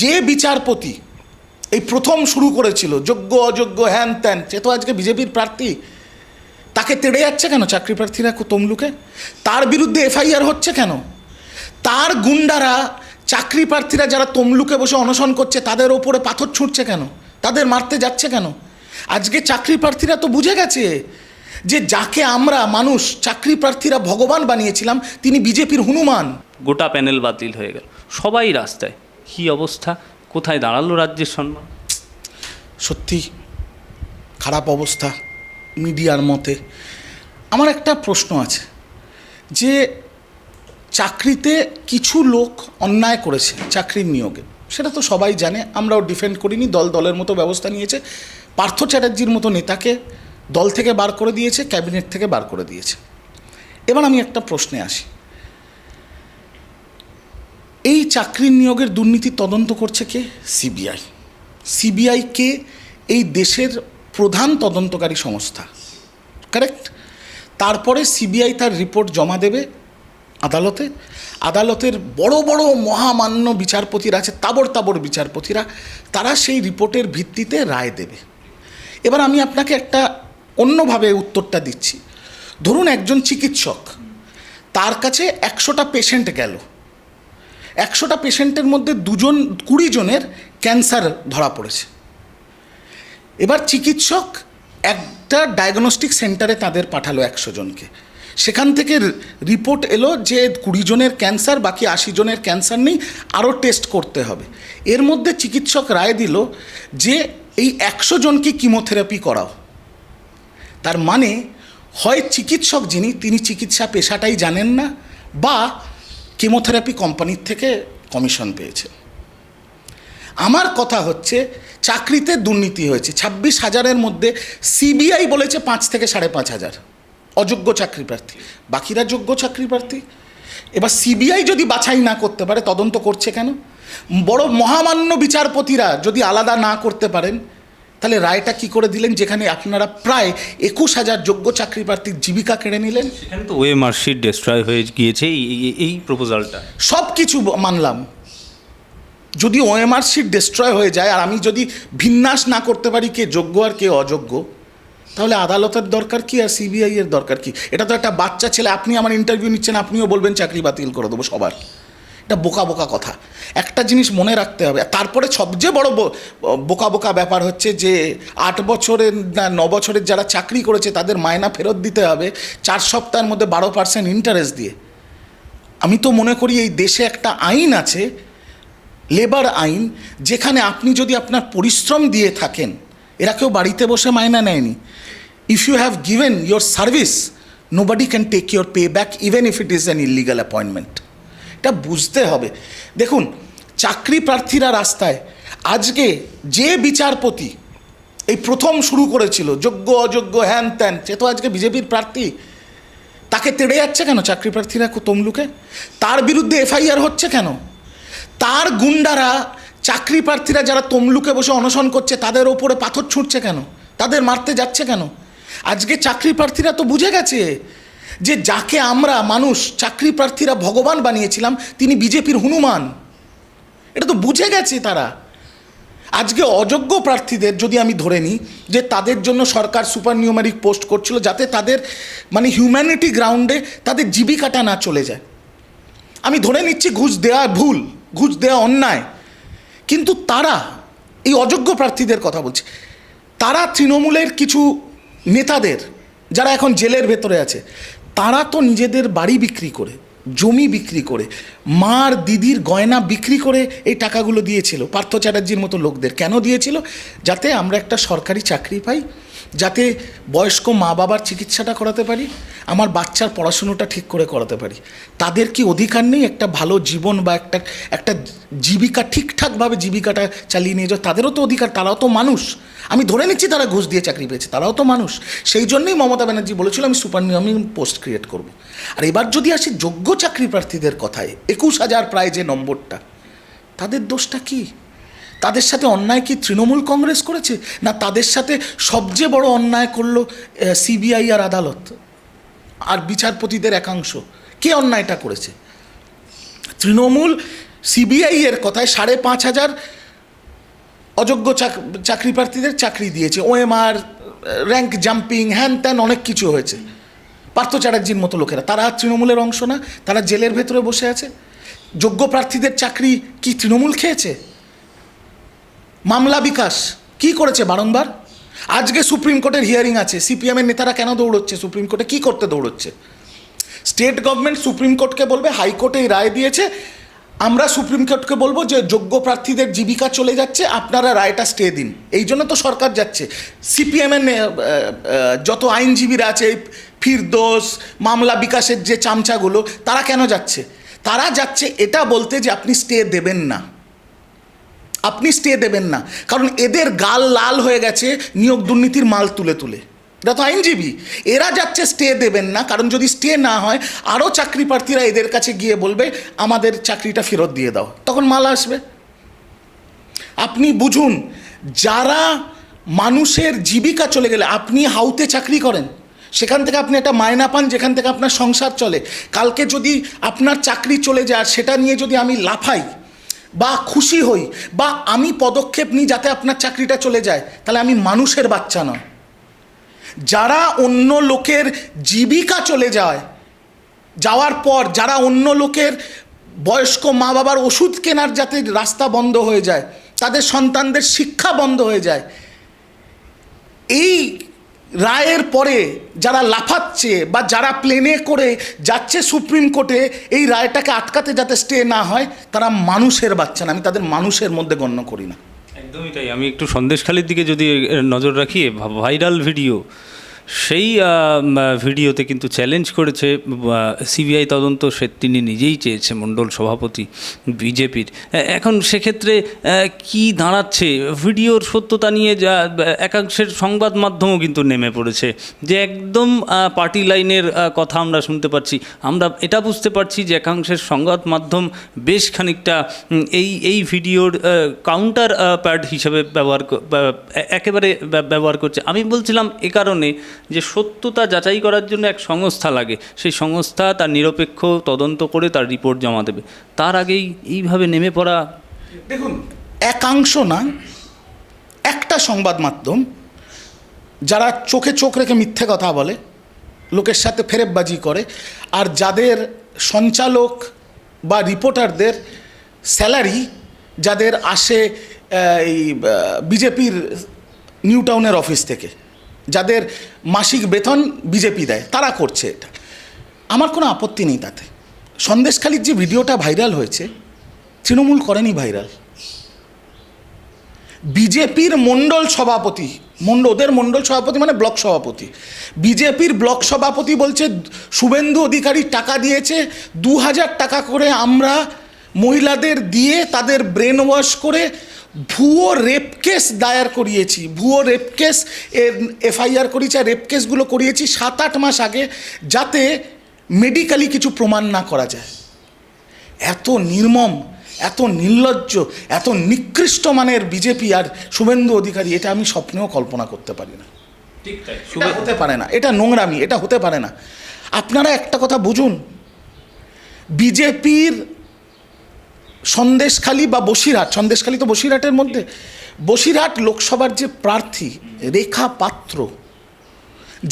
যে বিচারপতি এই প্রথম শুরু করেছিল, যোগ্য, অযোগ্য, হ্যান ত্যান, সে তো আজকে বিজেপির প্রার্থী, তাকে তেড়ে যাচ্ছে কেন চাকরি প্রার্থীরা তমলুকে? তার বিরুদ্ধে এফআইআর হচ্ছে কেন? তার গুন্ডারা, চাকরি প্রার্থীরা যারা তমলুকে বসে অনশন করছে, তাদের ওপরে পাথর ছুঁড়ছে কেন? তাদের মারতে যাচ্ছে কেন? আজকে চাকরি প্রার্থীরা তো বুঝে গেছে যে যাকে আমরা মানুষ, চাকরি প্রার্থীরা ভগবান বানিয়েছিলাম, তিনি বিজেপির হনুমান। গোটা প্যানেল বাতিল হয়ে গেল। সবাই রাস্তায়। কী অবস্থা? কোথায় দাঁড়াল রাজ্যের সম্মান? সত্যি খারাপ অবস্থা মিডিয়ার মতে। আমার একটা প্রশ্ন আছে, যে চাকরিতে কিছু লোক অন্যায় করেছে চাকরির নিয়োগে। সেটা তো সবাই জানে, আমরাও ডিফেন্ড করিনি, দল দলের মতো ব্যবস্থা নিয়েছে। পার্থ চ্যাটার্জির মতো নেতাকে দল থেকে বার করে দিয়েছে, ক্যাবিনেট থেকে বার করে দিয়েছে। এবার আমি একটা প্রশ্নে আসি। এই চাকরির নিয়োগের দুর্নীতি তদন্ত করছে কে? সিবিআই। সিবিআইকে এই দেশের প্রধান তদন্তকারী সংস্থা। কারেক্ট তারপরে সিবিআই তার রিপোর্ট জমা দেবে আদালতে। আদালতের বড় বড় মহামান্য বিচারপতিরা আছে, তাবড় তাবড় বিচারপতিরা, তারা সেই রিপোর্টের ভিত্তিতে রায় দেবে। এবার আমি আপনাকে একটা অন্যভাবে উত্তরটা দিচ্ছি। ধরুন একজন চিকিৎসক, তার কাছে একশোটা পেশেন্ট গেল। একশোটা পেশেন্টের মধ্যে দুজন, কুড়ি জনের ক্যান্সার ধরা পড়েছে। এবার চিকিৎসক একটা ডায়াগনস্টিক সেন্টারে তাদের পাঠালো একশো জনকে। সেখান থেকে রিপোর্ট এলো যে কুড়ি জনের ক্যান্সার, বাকি আশি জনের ক্যান্সার নেই, আরও টেস্ট করতে হবে। এর মধ্যে চিকিৎসক রায় দিল যে এই একশো জনকে কিমোথেরাপি করাও। তার মানে হয় চিকিৎসক যিনি, তিনি চিকিৎসা পেশাটাই জানেন না, বা কেমোথেরাপি কোম্পানির থেকে কমিশন পেয়েছে। আমার কথা হচ্ছে, চাকরিতে দুর্নীতি হয়েছে। ছাব্বিশ হাজারের মধ্যে সিবিআই বলেছে পাঁচ থেকে সাড়ে পাঁচ হাজার। অযোগ্য চাকরি প্রার্থী। বাকিরা যোগ্য চাকরি প্রার্থী। এবার সিবিআই যদি বাছাই না করতে পারে, তদন্ত করছে কেন? বড় মহামান্য বিচারপতিরা যদি আলাদা না করতে পারেন তাহলে রায়টা কি করে দিলেন? যেখানে আপনারা প্রায় একুশ হাজার যোগ্য চাকরি প্রার্থীর জীবিকা কেড়ে নিলেন। সেখানে তো ওয়ে মার্কশিট ডিস্ট্রয় হয়ে গিয়েছে এই- প্রপোজালটা সব কিছু মানলাম। যদি ওএমআর শিট ডিস্ট্রয় হয়ে যায় আর আমি যদি বিন্যাস না করতে পারি কে যোগ্য আর কে অযোগ্য তাহলে আদালতের দরকার কি আর সিবিআই এর দরকার কি? এটা তো একটা বাচ্চা ছেলে আপনি আমার ইন্টারভিউ নিচ্ছেন আপনিও বলবেন চাকরি বাতিল করে দেবো সবার। এটা বোকা বোকা কথা। একটা জিনিস মনে রাখতে হবে। তারপরে সবচেয়ে বড় বোকা বোকা ব্যাপার হচ্ছে যে, আট বছরের না, ন বছরের যারা চাকরি করেছে, তাদের মায়না ফেরত দিতে হবে চার সপ্তাহের মধ্যে বারো পার্সেন্ট ইন্টারেস্ট দিয়ে। আমি তো মনে করি এই দেশে একটা আইন আছে লেবার আইন, যেখানে আপনি যদি আপনার পরিশ্রম দিয়ে থাকেন, এরা কেউ বাড়িতে বসে মায়না নেয়নি। If you have given your service nobody can take your pay back even if it is an illegal appointment এটা বুঝতে হবে। দেখুন, চাকরি প্রার্থীরা রাস্তায়, আজকে যে বিচারপতি এই প্রথম শুরু করেছিল, যোগ্য, অযোগ্য, হ্যান ত্যান, সে তো আজকে বিজেপির প্রার্থী। তাকে তেড়ে যাচ্ছে কেন চাকরি প্রার্থীরা তমলুকে? তার বিরুদ্ধে এফআইআর হচ্ছে কেন? তার গুন্ডারা, চাকরি প্রার্থীরা যারা তমলুকে বসে অনশন করছে, তাদের ওপরে পাথর ছুঁড়ছে কেন? তাদের মারতে যাচ্ছে কেন? আজকে চাকরি প্রার্থীরা তো বুঝে গেছে যে যাকে আমরা মানুষ, চাকরি প্রার্থীরা ভগবান বানিয়েছিলাম, তিনি বিজেপির হনুমান। এটা তো বুঝে গেছে তারা। আজকে অযোগ্য প্রার্থীদের যদি আমি ধরে নিই, যে তাদের জন্য সরকার সুপার নিউমারিক পোস্ট করছিল, যাতে তাদের মানে হিউম্যানিটি গ্রাউন্ডে তাদের জীবিকাটা না চলে যায়। আমি ধরে নিচ্ছি ঘুষ দেওয়া ভুল, ঘুষ দেওয়া অন্যায়। কিন্তু তারা, এই অযোগ্য প্রার্থীদের কথা বলছি, তারা তৃণমূলের কিছু নেতাদের, যারা এখন জেলের ভেতরে আছে তারা তো নিজেদের বাড়ি বিক্রি করে, জমি বিক্রি করে, মার দিদির গয়না বিক্রি করে এই টাকাগুলো দিয়েছিল, পার্থ চ্যাটার্জির মতো লোকদের। কেন দিয়েছিল? যাতে আমরা একটা সরকারি চাকরি পাই যাতে বয়স্ক মা বাবার চিকিৎসাটা করাতে পারি, আমার বাচ্চার পড়াশুনোটা ঠিক করে করাতে পারি। তাদের কি অধিকার নেই একটা ভালো জীবন বা একটা একটা জীবিকা ঠিকঠাকভাবে জীবিকাটা চালিয়ে নিয়ে যাওয়া? তাদেরও তো অধিকার, তারাও তো মানুষ। আমি ধরে নিচ্ছি তারা ঘুষ দিয়ে চাকরি পেয়েছে, তারাও তো মানুষ। সেই জন্যই মমতা ব্যানার্জি বলেছিল, আমি সুপার নিয়মিং পোস্ট ক্রিয়েট করব। আর এবার যদি আসি যোগ্য চাকরি প্রার্থীদের কথায়, একুশ হাজার প্রায় যে নম্বরটা, তাদের দোষটা কি? তাদের সাথে অন্যায় কি তৃণমূল কংগ্রেস করেছে? না তাদের সাথে সবচেয়ে বড় অন্যায় করল সিবিআই আর আদালত? আর বিচারপতিদের একাংশ? কে অন্যায়টা করেছে? তৃণমূল সিবিআই এর কথায় সাড়ে পাঁচ হাজার অযোগ্য চাক- চাকরি প্রার্থীদের চাকরি দিয়েছে। ওএমআর, র্যাঙ্ক জাম্পিং, হ্যান ত্যান অনেক কিছু হয়েছে। পার্থ চ্যাটার্জির মতো লোকেরা। তারা আর তৃণমূলের অংশ না। তারা জেলের ভেতরে বসে আছে। যোগ্য প্রার্থীদের চাকরি কি তৃণমূল খেয়েছে? মামলা বিকাশ। কি করেছে বারংবার? আজকে সুপ্রিম কোর্টের হিয়ারিং আছে। সিপিএমের নেতারা কেন দৌড়চ্ছে? সুপ্রিম কোর্টে কি করতে দৌড়চ্ছে? স্টেট গভর্নমেন্ট সুপ্রিম কোর্টকে বলবে, হাইকোর্টে রায় দিয়েছে। আমরা সুপ্রিম কোর্টকে বলব যে, যোগ্য প্রার্থীদের জীবিকা চলে যাচ্ছে, আপনারা রায়টা স্টে দিন। এই জন্য তো সরকার যাচ্ছে। সিপিএমের যত আইনজীবীরা আছে, এই ফিরদোস, মামলা বিকাশের যে চামচাগুলো, তারা কেন যাচ্ছে? তারা যাচ্ছে এটা বলতে যে, আপনি স্টে দেবেন না। আপনি স্টে দেবেন না। কারণ এদের গাল লাল হয়ে গেছে, নিয়োগ দুর্নীতির মাল তুলে তুলে। এটা তো আইনজীবী। এরা যাচ্ছে স্টে দেবেন না, কারণ যদি স্টে না হয় আরও চাকরি প্রার্থীরা এদের কাছে গিয়ে বলবে, আমাদের চাকরিটা ফেরত দিয়ে দাও। তখন মাল আসবে। আপনি বুঝুন, যারা মানুষের জীবিকা চলে গেলে, আপনি হাউতে চাকরি করেন, সেখান থেকে আপনি একটা মায়না পান, যেখান থেকে আপনার সংসার চলে। কালকে যদি আপনার চাকরি চলে যায়, সেটা নিয়ে যদি আমি লাফাই বা খুশি হই, বা আমি পদক্ষেপ নিই যাতে আপনার চাকরিটা চলে যায়, তাহলে আমি মানুষের বাচ্চা নয়। যারা অন্য লোকের জীবিকা চলে যায়, যাওয়ার পর যারা অন্য লোকের বয়স্ক মা বাবার ওষুধ কেনার যাতে রাস্তা বন্ধ হয়ে যায়, তাদের সন্তানদের শিক্ষা বন্ধ হয়ে যায়, এই রায়ের পরে যারা লাফাচ্ছে বা যারা প্লেনে করে যাচ্ছে সুপ্রিম কোর্টে, এই রায়টাকে আটকাতে যাতে স্টে না হয়, তারা মানুষের বাচ্চা না। আমি তাদের মানুষের মধ্যে গণ্য করি না। একদমই তাই। আমি একটু সন্দেশখালির দিকে যদি নজর রাখি ভাইরাল ভিডিও সেই ভিডিওতে কিন্তু চ্যালেঞ্জ করেছে সিবিআই তদন্ত সে তিনি নিজেই চেয়েছে মণ্ডল সভাপতি, বিজেপির। এখন সেক্ষেত্রে কি দাঁড়াচ্ছে? ভিডিওর সত্যতা নিয়ে যা একাংশের সংবাদ মাধ্যমও কিন্তু নেমে পড়েছে যে একদম পার্টি লাইনের কথা আমরা শুনতে পাচ্ছি। আমরা এটা বুঝতে পারছি যে একাংশের সংবাদ মাধ্যম বেশ খানিকটা এই এই ভিডিওর কাউন্টার প্যাড হিসেবে ব্যবহার একেবারে ব্যবহার করছে। আমি বলছিলাম এ কারণে যে সত্যতা যাচাই করার জন্য এক সংস্থা লাগে। সেই সংস্থা তার নিরপেক্ষ তদন্ত করে তার রিপোর্ট জমা দেবে। তার আগেই এইভাবে নেমে পড়া দেখুন, একাংশ না, একটা সংবাদ মাধ্যম, যারা চোখে চোখ রেখে মিথ্যে কথা বলে, লোকের সাথে ফেরেববাজি করে, আর যাদের সঞ্চালক বা রিপোর্টারদের স্যালারি, যাদের আসে এই বিজেপির নিউ টাউনের অফিস থেকে। যাদের মাসিক বেতন বিজেপি দেয়, তারা করছে এটা। আমার কোনো আপত্তি নেই তাতে। সন্দেশখালির যে ভিডিওটা ভাইরাল হয়েছে, তৃণমূল করেনি ভাইরাল। বিজেপির মণ্ডল সভাপতি, মন্ড, ওদের মণ্ডল সভাপতি মানে ব্লক সভাপতি। বিজেপির ব্লক সভাপতি বলছে, শুভেন্দু অধিকারী টাকা দিয়েছে দু হাজার টাকা করে আমরা মহিলাদের দিয়ে তাদের ব্রেন ওয়াশ করে ভুয়ো রেপ কেস দায়ের করিয়েছি ভুয়ো রেপ কেস এফআইআর করিয়েছি আর রেপ কেসগুলো করিয়েছি সাত আট মাস আগে যাতে মেডিকেলি কিছু প্রমাণ না করা যায়। এত নির্মম এত নির্লজ্জ এত নিকৃষ্ট মানের বিজেপি আর শুভেন্দু অধিকারী এটা আমি স্বপ্নেও কল্পনা করতে পারি না। এটা হতে পারে না এটা নোংরামি এটা হতে পারে না। আপনারা একটা কথা বুঝুন বিজেপির সন্দেশখালী বা বসিরহাট, সন্দেশখালী তো বসিরহাটের মধ্যে। বসিরহাট লোকসভার যে প্রার্থী, রেখা পাত্র,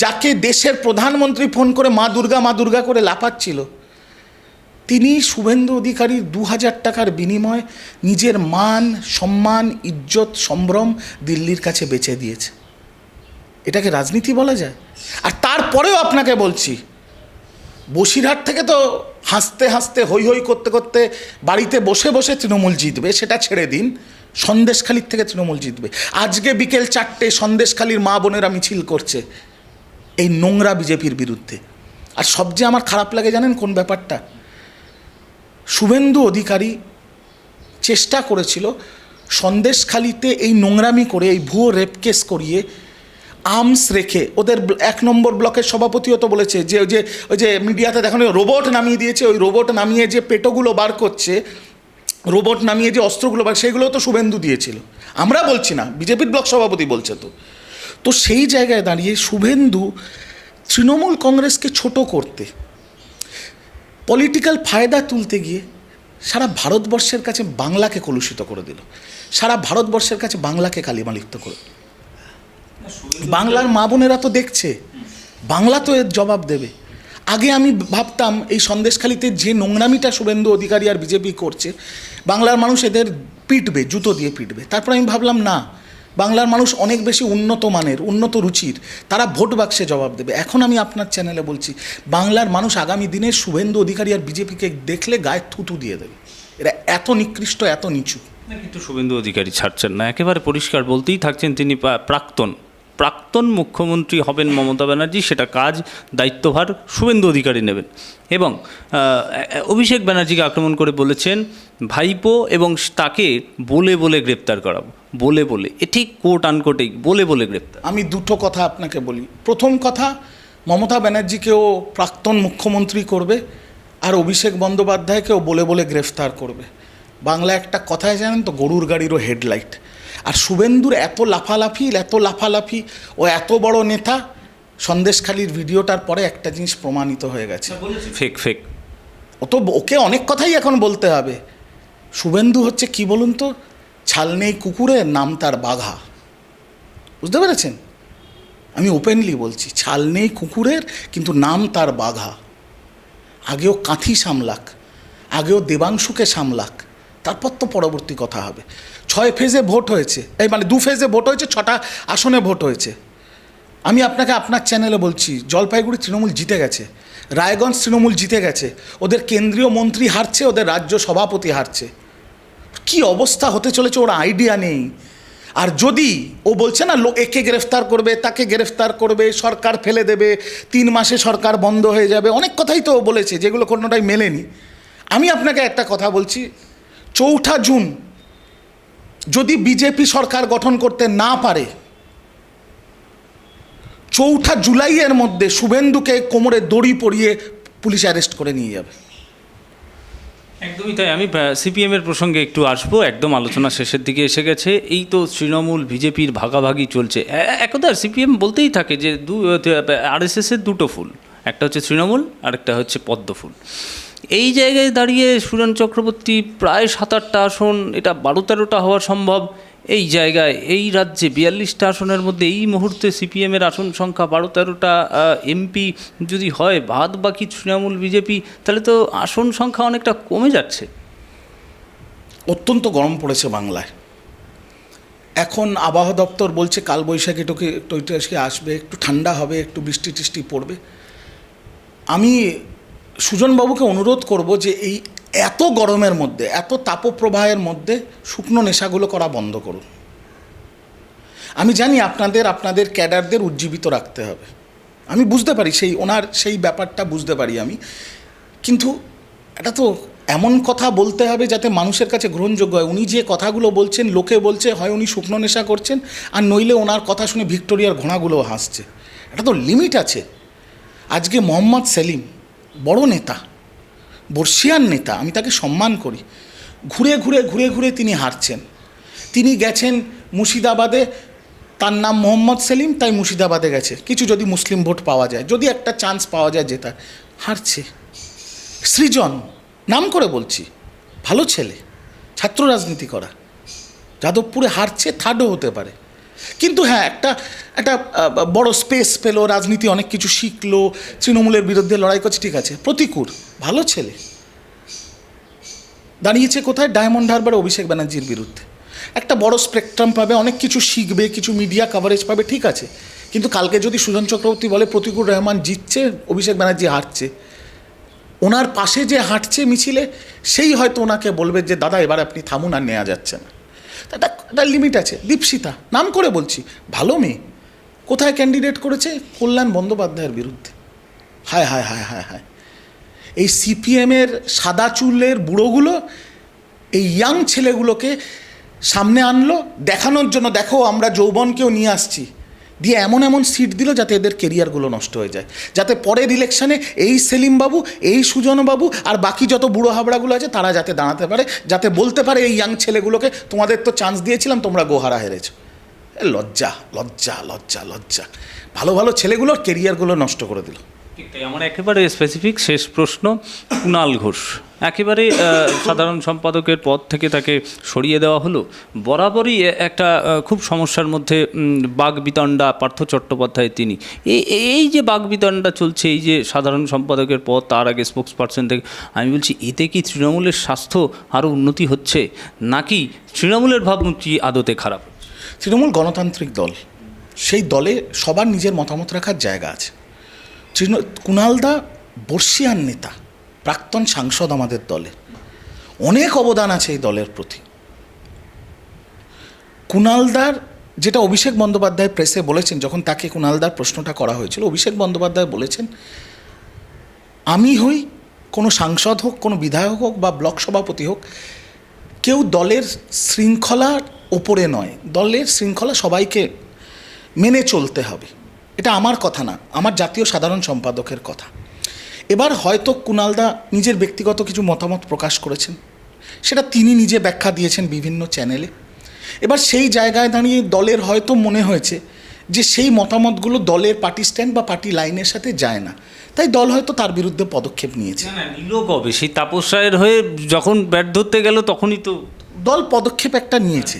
যাকে দেশের প্রধানমন্ত্রী ফোন করে মা দুর্গা মা দুর্গা করে লাফাচ্ছিল, তিনি শুভেন্দু অধিকারীর দু হাজার টাকার বিনিময়ে নিজের মান, সম্মান, ইজ্জত, সম্ভ্রম দিল্লির কাছে বেচে দিয়েছে। এটাকে রাজনীতি বলা যায়। আর তারপরেও আপনাকে বলছি বসিরহাট থেকে তো হাসতে হাসতে হই হই করতে করতে বাড়িতে বসে বসে তৃণমূল জিতবে, সেটা ছেড়ে দিন। সন্দেশখালির থেকে তৃণমূল জিতবে। আজকে বিকেল চারটে সন্দেশখালির মা বোনেরা মিছিল করছে এই নোংরা বিজেপির বিরুদ্ধে। আর সবচেয়ে আমার খারাপ লাগে জানেন কোন ব্যাপারটা? শুভেন্দু অধিকারী চেষ্টা করেছিল সন্দেশখালিতে এই নোংরামি করে, এই ভুয়ো রেপ কেস করিয়ে আর্মস রেখে, ওদের এক নম্বর ব্লকের সভাপতিও তো বলেছে যে, ওই যে ওই যে মিডিয়াতে দেখানো রোবট নামিয়ে দিয়েছে, ওই রোবট নামিয়ে যে পেটোগুলো বার করছে রোবট নামিয়ে যে অস্ত্রগুলো বার, সেগুলোও তো শুভেন্দু দিয়েছিল। আমরা বলছি না, বিজেপির ব্লক সভাপতি বলছে তো। তো সেই জায়গায় দাঁড়িয়ে শুভেন্দু তৃণমূল কংগ্রেসকে ছোট করতে পলিটিক্যাল ফায়দা তুলতে গিয়ে সারা ভারতবর্ষের কাছে বাংলাকে কলুষিত করে দিল। সারা ভারতবর্ষের কাছে বাংলাকে কালিমালিপ্ত করে দিল। বাংলার মা বোনেরা তো দেখছে। বাংলা তো এর জবাব দেবে। আগে আমি ভাবতাম এই সন্দেশখালিতে যে নোংরামিটা শুভেন্দু অধিকারী আর বিজেপি করছে, বাংলার মানুষ এদের পিটবে, জুতো দিয়ে পিটবে। তারপর আমি ভাবলাম, না, বাংলার মানুষ অনেক বেশি উন্নত মানের, উন্নত রুচির, তারা ভোট বাক্সে জবাব দেবে। এখন আমি আপনার চ্যানেলে বলছি, বাংলার মানুষ আগামী দিনে শুভেন্দু অধিকারী আর বিজেপিকে দেখলে গায়ে থুতু দিয়ে দেবে। এরা এত নিকৃষ্ট, এত নিচু। কিন্তু শুভেন্দু অধিকারী ছাড়ছেন না। একেবারে পরিষ্কার বলতেই থাকছেন, তিনি প্রাক্তন। প্রাক্তন মুখ্যমন্ত্রী হবেন মমতা ব্যানার্জি, সেটা কাজ দায়িত্বভার শুভেন্দু অধিকারী নেবেন। এবং অভিষেক ব্যানার্জিকে আক্রমণ করে বলেছেন, ভাইপো এবং তাকে বলে বলে গ্রেপ্তার করাবো, বলে বলে। এ ঠিক কোর্ট আনকোটেই বলে বলে গ্রেপ্তার। আমি দুটো কথা আপনাকে বলি। প্রথম কথা, মমতা ব্যানার্জিকেও প্রাক্তন মুখ্যমন্ত্রী করবে, আর অভিষেক বন্দ্যোপাধ্যায়কেও বলে বলে গ্রেফতার করবে। বাংলা একটা কথায় জানেন তো, গরুর গাড়িরও হেডলাইট। আর শুভেন্দুর এত লাফালাফি এত লাফালাফি ও এত বড় নেতা সন্দেশখালির ভিডিওটার পরে একটা জিনিস প্রমাণিত হয়ে গেছে। Fake fake. ও তো ওকে অনেক কথাই এখন বলতে হবে। শুভেন্দু হচ্ছে কি বলুন তো? ছাল নেই কুকুরের নাম তার বাঘা। বুঝতে পেরেছেন? আমি ওপেনলি বলছি ছাল নেই কুকুরের কিন্তু নাম তার বাঘা। আগেও কাঁথি সামলাক আগেও দেবাংশুকে সামলাক তারপর তো পরবর্তী কথা হবে। ছয় ফেজে ভোট হয়েছে। এই মানে দু ফেজে ভোট হয়েছে, ছটা আসনে ভোট হয়েছে। আমি আপনাকে আপনার চ্যানেলে বলছি, জলপাইগুড়ি তৃণমূল জিতে গেছে, রায়গঞ্জ তৃণমূল জিতে গেছে, ওদের কেন্দ্রীয় মন্ত্রী হারছে, ওদের রাজ্য সভাপতি হারছে। কি অবস্থা হতে চলেছে, ওর আইডিয়া নেই। আর যদি ও বলছে না, লো একে গ্রেফতার করবে, তাকে গ্রেফতার করবে, সরকার ফেলে দেবে, তিন মাসে সরকার বন্ধ হয়ে যাবে, অনেক কথাই তো বলেছে, যেগুলো কোনোটাই মেলেনি। আমি আপনাকে একটা কথা বলছি চৌঠা জুন যদি বিজেপি সরকার গঠন করতে না পারে, চৌঠা জুলাইয়ের মধ্যে শুভেন্দুকে কোমরে দড়ি পরিয়ে পুলিশ অ্যারেস্ট করে নিয়ে যাবে। একদমই তাই। আমি সিপিএমের প্রসঙ্গে একটু আসব। একদম আলোচনা শেষের দিকে এসে গেছে। এই তো তৃণমূল, বিজেপির ভাগাভাগি চলছে। একদা সিপিএম বলতেই থাকে যে দু আরএসএসের দুটো ফুল। একটা হচ্ছে তৃণমূল আর একটা হচ্ছে পদ্ম ফুল। এই জায়গায় দাঁড়িয়ে সুরেন চক্রবর্তী প্রায় সাত আটটা আসন, এটা বারো তেরোটা হওয়া সম্ভব। এই জায়গায়, এই রাজ্যে বিয়াল্লিশটা আসনের মধ্যে এই মুহূর্তে সিপিএমের আসন সংখ্যা বারো তেরোটা এমপি যদি হয় বাদ বাকি তৃণমূল, বিজেপি, তাহলে তো আসন সংখ্যা অনেকটা কমে যাচ্ছে। অত্যন্ত গরম পড়েছে বাংলায়। এখন আবহাওয়া দপ্তর বলছে কাল বৈশাখী টুকে টৈটাসকে আসবে, একটু ঠান্ডা হবে, একটু বৃষ্টি টিষ্টি পড়বে। আমি সুজনবাবুকে অনুরোধ করব যে এই এত গরমের মধ্যে, এত তাপপ্রবাহের মধ্যে শুকনো নেশাগুলো করা বন্ধ করুন। আমি জানি আপনাদের আপনাদের ক্যাডারদের উজ্জীবিত রাখতে হবে। আমি বুঝতে পারি সেই ওনার সেই ব্যাপারটা বুঝতে পারি আমি। কিন্তু এটা তো এমন কথা বলতে হবে যাতে মানুষের কাছে গ্রহণযোগ্য হয়। উনি যে কথাগুলো বলছেন, লোকে বলছে, হয় উনি শুকনো নেশা করছেন, আর নইলে ওনার কথা শুনে ভিক্টোরিয়ার ঘোড়াগুলো হাসছে। এটা তো লিমিট আছে। আজকে মোহাম্মদ সেলিম বড় নেতা, বর্ষিয়ান নেতা, আমি তাকে সম্মান করি। ঘুরে ঘুরে ঘুরে ঘুরে তিনি হারছেন। তিনি গেছেন মুর্শিদাবাদে, তার নাম মোহাম্মদ সেলিম, তাই মুর্শিদাবাদে গেছে। কিছু যদি মুসলিম ভোট পাওয়া যায়, যদি একটা চান্স পাওয়া যায় জেতার, হারছে। সৃজন, নাম করে বলছি, ভালো ছেলে, ছাত্র রাজনীতি করা। যাদবপুরে হারছে থার্ডও হতে পারে। কিন্তু হ্যাঁ একটা একটা বড় স্পেস পেল, রাজনীতি অনেক কিছু শিখলো, তৃণমূলের বিরুদ্ধে লড়াই করছে, ঠিক আছে। প্রতিকূর, ভালো ছেলে। দাঁড়িয়েছে কোথায়? ডায়মন্ড হারবার অভিষেক ব্যানার্জির বিরুদ্ধে। একটা বড় স্পেকট্রাম পাবে, অনেক কিছু শিখবে, কিছু মিডিয়া কভারেজ পাবে, ঠিক আছে। কিন্তু কালকে যদি সুজন চক্রবর্তী বলে প্রতিকুল রহমান জিতছে, অভিষেক ব্যানার্জি হারছে। ওনার পাশে যে হাঁটছে মিছিলে, সেই হয়তো ওনাকে বলবে যে, দাদা, এবার আপনি থামুন, আর নেওয়া যাচ্ছে না। একটা একটা লিমিট আছে। দীপশিতা, নাম করে বলছি। ভালো মেয়ে। কোথায় ক্যান্ডিডেট করেছে? কল্যাণ বন্দ্যোপাধ্যায়ের বিরুদ্ধে। হায় হায় হায় হায় হায়। এই সিপিএমের সাদা চুলের বুড়োগুলো এই ইয়াং ছেলেগুলোকে সামনে আনলো, দেখানোর জন্য, দেখো, আমরা যৌবনকেও নিয়ে আসছি। দিয়ে এমন এমন সিট দিল যাতে এদের কেরিয়ারগুলো নষ্ট হয়ে যায়। যাতে পরের ইলেকশনে এই সেলিমবাবু এই সুজনবাবু আর বাকি যত বুড়ো হাবড়াগুলো আছে তারা যাতে দাঁড়াতে পারে, যাতে বলতে পারে এই ইয়াং ছেলেগুলোকে, তোমাদের তো চান্স দিয়েছিলাম, তোমরা গোহারা হেরেছো। লজ্জা লজ্জা লজ্জা লজ্জা। ভালো ভালো ছেলেগুলোর কেরিয়ারগুলো নষ্ট করে দিল। ঠিক তাই আমার একেবারে স্পেসিফিক শেষ প্রশ্ন কুণাল ঘোষ। একেবারে সাধারণ সম্পাদকের পদ থেকে তাকে সরিয়ে দেওয়া হলো। বরাবরই একটা খুব সমস্যার মধ্যে উম, বাগবিতণ্ডা পার্থ চট্টোপাধ্যায় তিনি। এই এই যে বাগবিতণ্ডা চলছে এই যে সাধারণ সম্পাদকের পদ তার আগে স্পোক্স পার্সন থেকে আমি বলছি এতে কি তৃণমূলের স্বাস্থ্য আরও উন্নতি হচ্ছে? নাকি তৃণমূলের ভাবমূর্তি আদতে খারাপ? তৃণমূল গণতান্ত্রিক দল সেই দলে সবার নিজের মতামত রাখার জায়গা আছে। তৃণ, কুণালদা বর্ষিয়ান নেতা, প্রাক্তন সাংসদ আমাদের দলে। অনেক অবদান আছে এই দলের প্রতি। কুণালদার, যেটা অভিষেক বন্দ্যোপাধ্যায় প্রেসে বলেছেন, যখন তাকে কুণালদার প্রশ্নটা করা হয়েছিল, অভিষেক বন্দ্যোপাধ্যায় বলেছেন, আমি হই কোনো সাংসদ হোক, কোনো বিধায়ক হোক বা ব্লক সভাপতি হোক, কেউ দলের শৃঙ্খলার ওপরে নয়। দলের শৃঙ্খলা সবাইকে মেনে চলতে হবে। এটা আমার কথা না আমার জাতীয় সাধারণ সম্পাদকের কথা। এবার হয়তো কুণালদা নিজের ব্যক্তিগত কিছু মতামত প্রকাশ করেছেন। সেটা তিনি নিজে ব্যাখ্যা দিয়েছেন বিভিন্ন চ্যানেলে। এবার সেই জায়গায় দাঁড়িয়ে দলের হয়তো মনে হয়েছে যে সেই মতামতগুলো দলের পার্টি স্ট্যান্ড বা পার্টি লাইনের সাথে যায় না। তাই দল হয়তো তার বিরুদ্ধে পদক্ষেপ নিয়েছে। নিল কবে সেই তাপস রায়ের হয়ে যখন ব্যাট ধরতে গেল তখনই তো দল পদক্ষেপ একটা নিয়েছে।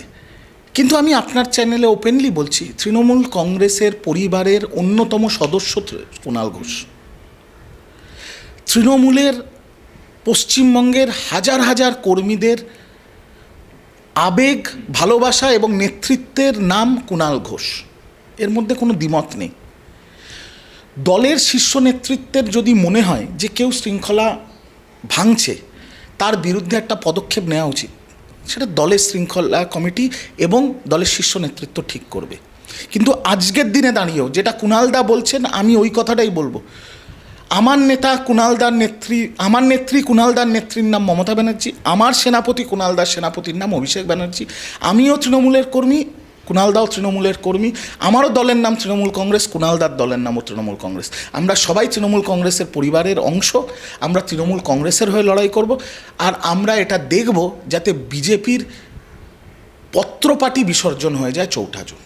কিন্তু আমি আপনার চ্যানেলে ওপেনলি বলছি, তৃণমূল কংগ্রেসের পরিবারের অন্যতম সদস্য কুণাল ঘোষ। তৃণমূলের পশ্চিমবঙ্গের হাজার হাজার কর্মীদের আবেগ, ভালোবাসা এবং নেতৃত্বের নাম কুণাল ঘোষ। এর মধ্যে কোনো দ্বিমত নেই। দলের শীর্ষ নেতৃত্বের যদি মনে হয় যে কেউ শৃঙ্খলা ভাঙছে, তার বিরুদ্ধে একটা পদক্ষেপ নেওয়া উচিত। সেটা দলের শৃঙ্খলা কমিটি এবং দলের শীর্ষ নেতৃত্ব ঠিক করবে। কিন্তু আজকের দিনে দাঁড়িয়েও যেটা কুণালদা বলছেন, আমি ওই কথাটাই বলব। আমার নেতা কুণালদার নেত্রী, আমার নেত্রী কুণালদার নেত্রীর নাম মমতা ব্যানার্জি, আমার সেনাপতি কুণালদার সেনাপতির নাম অভিষেক ব্যানার্জি, আমিও তৃণমূলের কর্মী কুণালদাও তৃণমূলের কর্মী। আমারও দলের নাম তৃণমূল কংগ্রেস কুণালদার দলের নামও তৃণমূল কংগ্রেস। আমরা সবাই তৃণমূল কংগ্রেসের পরিবারের অংশ, আমরা তৃণমূল কংগ্রেসের হয়ে লড়াই করব। আর আমরা এটা দেখব যাতে বিজেপির পত্রপাটি বিসর্জন হয়ে যায় চৌঠা জুন।